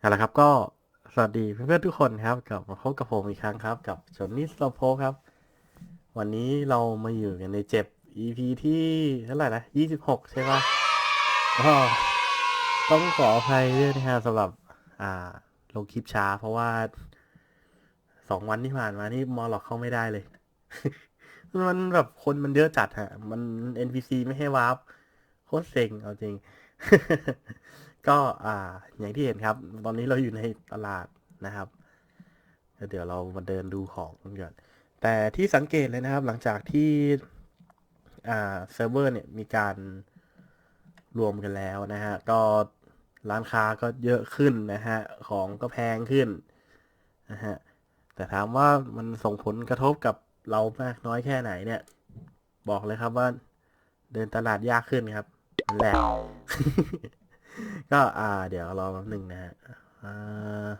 เอาละครับก็สวัสดีเพื่อนๆทุกคนครับกลับมาพบกับผมอีกครั้งครับ กับชนนิสโลโพครับ วันนี้เรามาอยู่กันในเจ็บ EP ที่เท่าไหร่นะ26ใช่ปะก็ต้องขออภัยด้วยนะฮะสำหรับ อ่าลงคลิปช้า เพราะว่าสองวันที่ผ่านมานี่มอลล็อกเข้าไม่ได้เลย มันแบบคนมันเยอะจัดฮะ มัน NPC ไม่ให้วาร์ปโคตรเซ็งเอาจริง ก็อ่า อย่างที่เห็นครับ ตอนนี้เราอยู่ในตลาดนะครับ เดี๋ยวเรามาเดินดูของกันก่อนแต่ที่สังเกตเลยนะครับ หลังจากที่อ่าเซิร์ฟเวอร์เนี่ยมีการรวมกันแล้วนะฮะ ก็ร้านค้าก็เยอะขึ้นนะฮะ ของก็แพงขึ้นนะฮะ แต่ถามว่ามันส่งผลกระทบกับเรามากน้อยแค่ไหนเนี่ย บอกเลยครับว่า เดินตลาดยากขึ้นครับแหละ ก็อ่า เดี๋ยวรอแป๊บหนึ่งนะฮะอ่า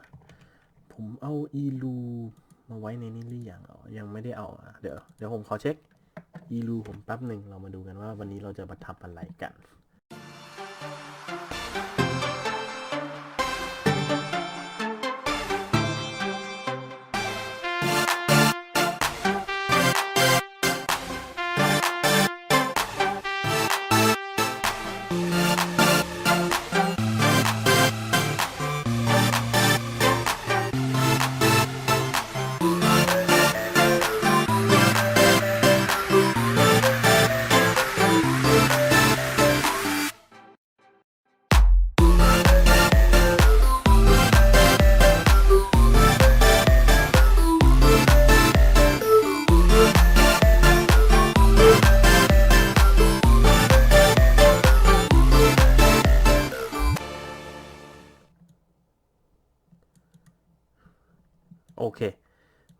ผมเอาอีลูมาไว้ในนี้หรือยังอ๋อยังไม่ได้เอาอะเดี๋ยวเดี๋ยวผมขอเช็คอีลูผมแป๊บหนึ่งเรามาดูกันว่าวันนี้เราจะมาทำอะไรกัน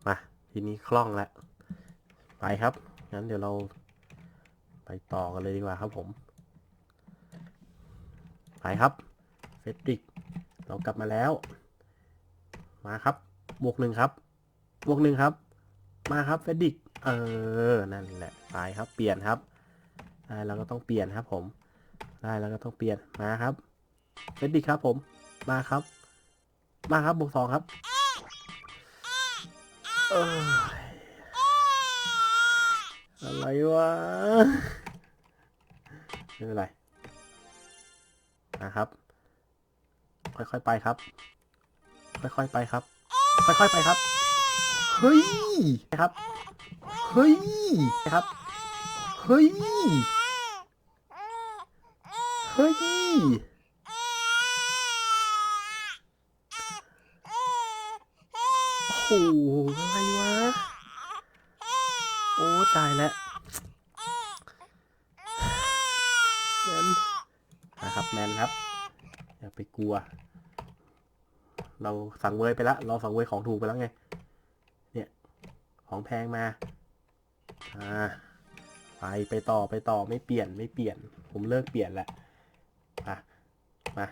มาทีนี้คล่องแล้วไปครับ งั้นเดี๋ยวเราไปต่อกันเลยดีกว่าครับผม ไปครับ เฟดริก เรากลับมาแล้ว มาครับ บวกหนึ่งครับ บวกหนึ่งครับ มาครับ เฟดริก เออ นั่นแหละ ไปครับ เปลี่ยนครับ ได้แล้วก็ต้องเปลี่ยนครับผม ได้แล้วก็ต้องเปลี่ยน มาครับ เฟดริกครับผม มาครับ มาครับ บวกสองครับ อะไรวะไม่เป็นไรนะครับ ค่อยๆไปครับ ค่อยๆไปครับ ค่อยๆไปครับ เฮ้ยครับ เฮ้ยครับ เฮ้ย เฮ้ย โอ้โหอะไรวะ โอ้ ตายแล้วแมนนะครับแมนครับ อย่าไปกลัว เราสั่งเวยไปล้วเราสั่งเวยของถูกไปแล้วไง เนี่ย ของแพงมา อ่า ไปไปต่อไปต่อไม่เปลี่ยนไม่เปลี่ยน ผมเลิกเปลี่ยนแหละอะมา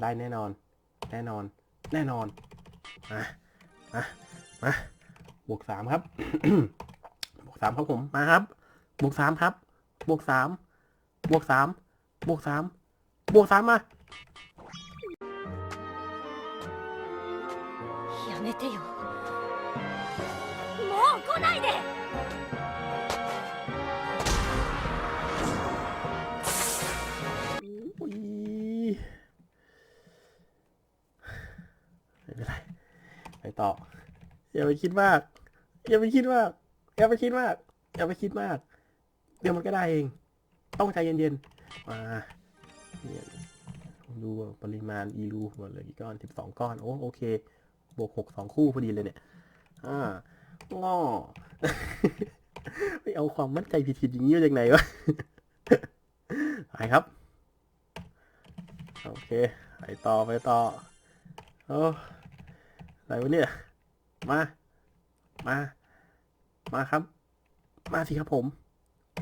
ได้แน่นอน แน่นอน แน่นอน อะ มา มา บวกสามครับ บวกสามครับผม มาครับ บวกสามครับ บวกสาม บวกสาม บวกสาม บวกสามมา やめてよ ต่อ อย่าไปคิดมาก อย่าไปคิดมากอย่าไปคิดมากอย่าไปคิดมาก เดี๋ยวมันก็ได้เอง ต้องใจเย็นๆมาเนี่ยดูปริมาณอีรูหมดเลยกี่ก้อนสิบสองก้อนโอ้โอเค บวกหกสองคู่พอดีเลยเนี่ยอ่าง้อไปเอาความมั่นใจผิดๆอย่างนี้มาจากไหนวะไปครับ โอเค ไปต่อไปต่อ โอ้อะไรวะเนี่ย มา มา มาครับ มาสิครับผม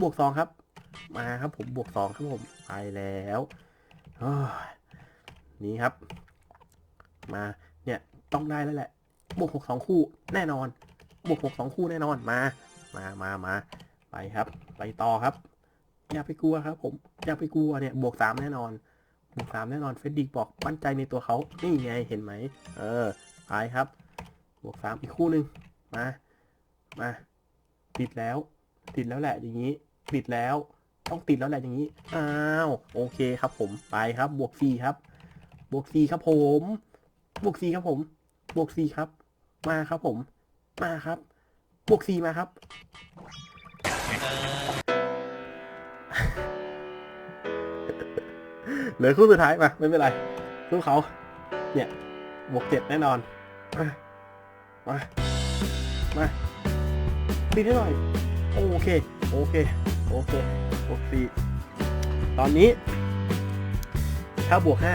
บวกสองครับ มาครับผมบวกสองครับผม ไปแล้วนี่ครับ มา เนี่ย ต้องได้แล้วแหละ บวกหกสองคู่ แน่นอน บวกหกสองคู่แน่นอน มา มามามาไปครับ ไปต่อครับ อย่าไปกลัวครับ ผม อย่าไปกลัวเนี่ย บวกสามแน่นอน บวกสามแน่นอน เฟดดิกบอก มั่นใจในตัวเขา นี่ไง เห็นไหม เออ ไปครับ บวกสามอีกคู่หนึ่งมา มา ติดแล้ว ติดแล้วแหละอย่างนี้ ติดแล้ว ต้องติดแล้วแหละอย่างนี้ อ้าว โอเคครับผม ไปครับ บวกสี่ครับ บวกสี่ครับผม บวกสี่ครับผม บวกสี่ครับ มาครับผม มาครับ บวกสี่มาครับ เหลือคู่สุดท้ายมา ไม่เป็นไร สู้เขา เนี่ย บวกเจ็ดแน่นอน มา มามาตีได้หน่อย โอเค โอเค โอเคบวกสี่ตอนนี้ ถ้าบวกห้า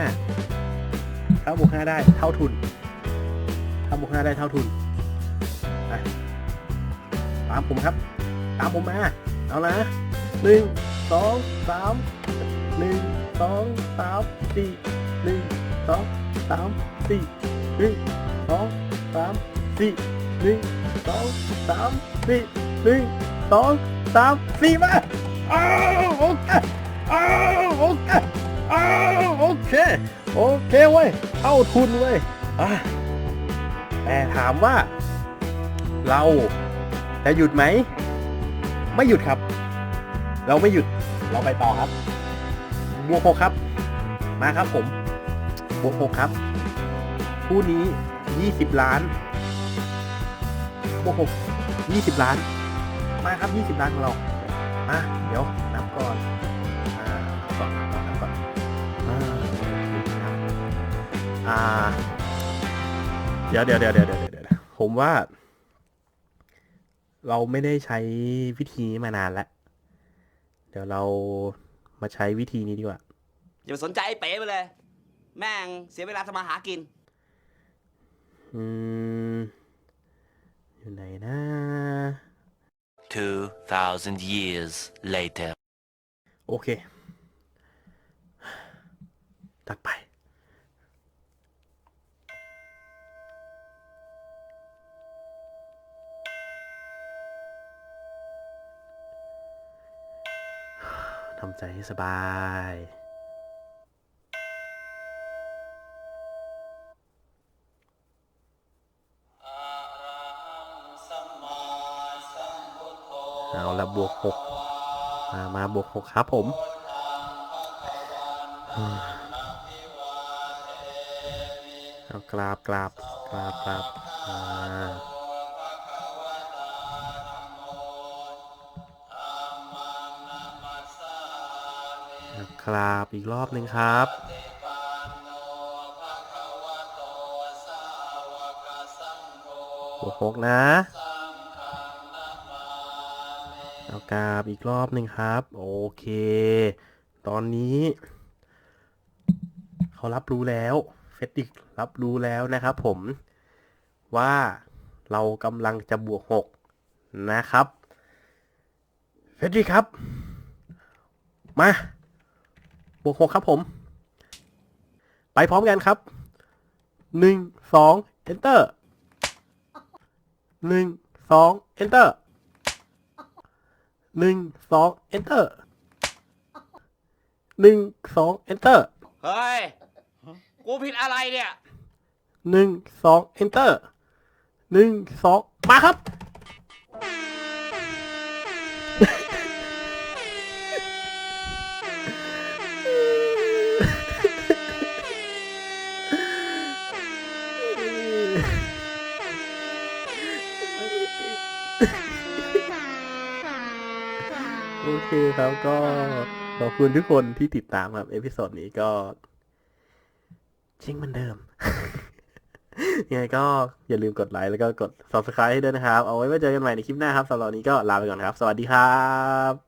ถ้าบวกห้าได้เท่าทุน ถ้าบวกห้าได้เท่าทุนตามผมครับ ตามผมมา เอานะหนึ่งสองสามหนึ่งสองสามสี่หนึ่งสองสามสี่หนึ่งสองสาม สี่หนึ่งสองสามสี่หนึ่งสองสามสี่มาอ้าวโอเคอ้าวโอเคอ้าวโอเคโอเคเว้ยเข้าทุนเว้ยอะแต่ถามว่า เราจะหยุดไหม ไม่หยุดครับ เราไม่หยุดเราไปต่อครับบวกหกครับ มาครับผมบวกหกครับ คู่นี้ยี่สิบล้าน บวกหกยี่สิบล้าน มาครับยี่สิบล้านของเรามาเดี๋ยวนับก่อนอ่านับก่อนนับก่อนนับก่อนอ่าครับอ่าเดี๋ยวเดี๋ยวเดี๋ยวเดี๋ยวเดี๋ยวเดี๋ยวผมว่า เราไม่ได้ใช้วิธีนี้มานานแล้วเดี๋ยวเรามาใช้วิธีนี้ดีกว่า อย่าไปสนใจไอ้เป๋ไปเลย แม่งเสียเวลาทำมาหากิน อืม อยู่ไหนนะ 2,000 years later. โอเค ตัดไป ทำใจให้สบาย เอาละบวกหกมามาบวกหกครับผมเอากราบกราบกราบกราบกราบอีกรอบหนึ่งครับบวกหกนะ เอากราบอีกรอบหนึ่งครับ โอเค ตอนนี้ เขารับรู้แล้ว เฟติกรับรู้แล้วนะครับผมว่าเรากำลังจะบวกหกนะครับ เฟติกครับ มา บวกหกครับผม ไปพร้อมกันครับหนึ่งสอง enter หนึ่งสอง enter หนึ่งสอง enter หนึ่งสอง enter เฮ้ย กูผิดอะไรเนี่ย หนึ่งสอง enter หนึ่งสองมาครับ โอเคครับก็ขอบคุณทุกคนที่ติดตามครับ เอพิโซดนี้ก็ชิงเหมือนเดิม ยังไงก็อย่าลืมกดไลค์แล้วก็กด subscribe ให้ด้วยนะครับ เอาไว้ไว้เจอกันใหม่ในคลิปหน้าครับสำหรับวันนี้ก็ลาไปก่อนครับ สวัสดีครับ